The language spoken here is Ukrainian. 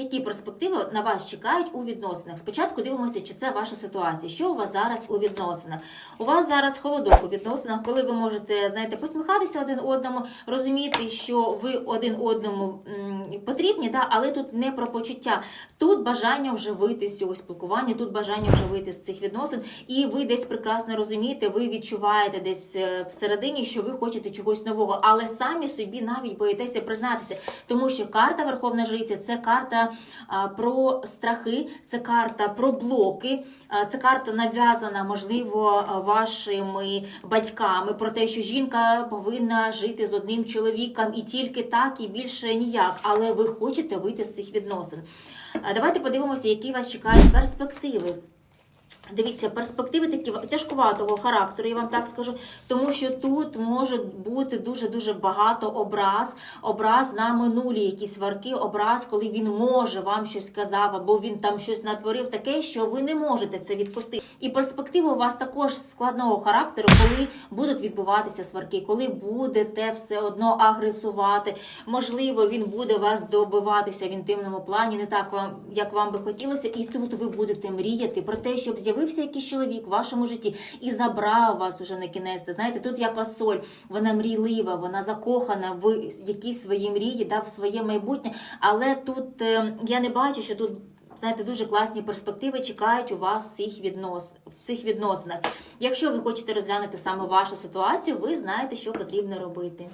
Які перспективи на вас чекають у відносинах? Спочатку дивимося, чи це ваша ситуація. Що у вас зараз у відносинах? У вас зараз холодок у відносинах, коли ви можете знаєте, посміхатися один одному, розуміти, що ви один одному потрібні, да? але тут не про почуття. Тут бажання вже вийти з цього спілкування, тут бажання вже вийти з цих відносин, і ви десь прекрасно розумієте, ви відчуваєте десь е, всередині, що ви хочете чогось нового, але самі собі навіть боїтеся признатися, тому що карта Верховна Жриця це карта про страхи, це карта про блоки, це карта нав'язана, можливо, вашими батьками про те, що жінка повинна жити з одним чоловіком і тільки так, і більше ніяк. Але ви хочете вийти з цих відносин. Давайте подивимося, які вас чекають перспективи. Дивіться, перспективи такі тяжкуватого характеру, я вам так скажу, тому що тут може бути дуже дуже багато образ, образ на минулі якісь сварки, образ, коли він може вам щось сказав, або він там щось натворив, таке, що ви не можете це відпустити. І перспектива у вас також складного характеру, коли будуть відбуватися сварки, коли будете все одно агресувати. Можливо, він буде вас добиватися в інтимному плані, не так вам, як вам би хотілося, і тут ви будете мріяти про те, щоб з'явився якийсь чоловік в вашому житті і забрав вас уже на кінець. Знаєте, тут як соль, вона мрійлива, вона закохана в якісь свої мрії, да, в своє майбутнє. Але тут е, я не бачу, що тут. Знаєте, дуже класні перспективи чекають у вас цих, віднос... в цих відносинах. Якщо ви хочете розглянути саме вашу ситуацію, ви знаєте, що потрібно робити.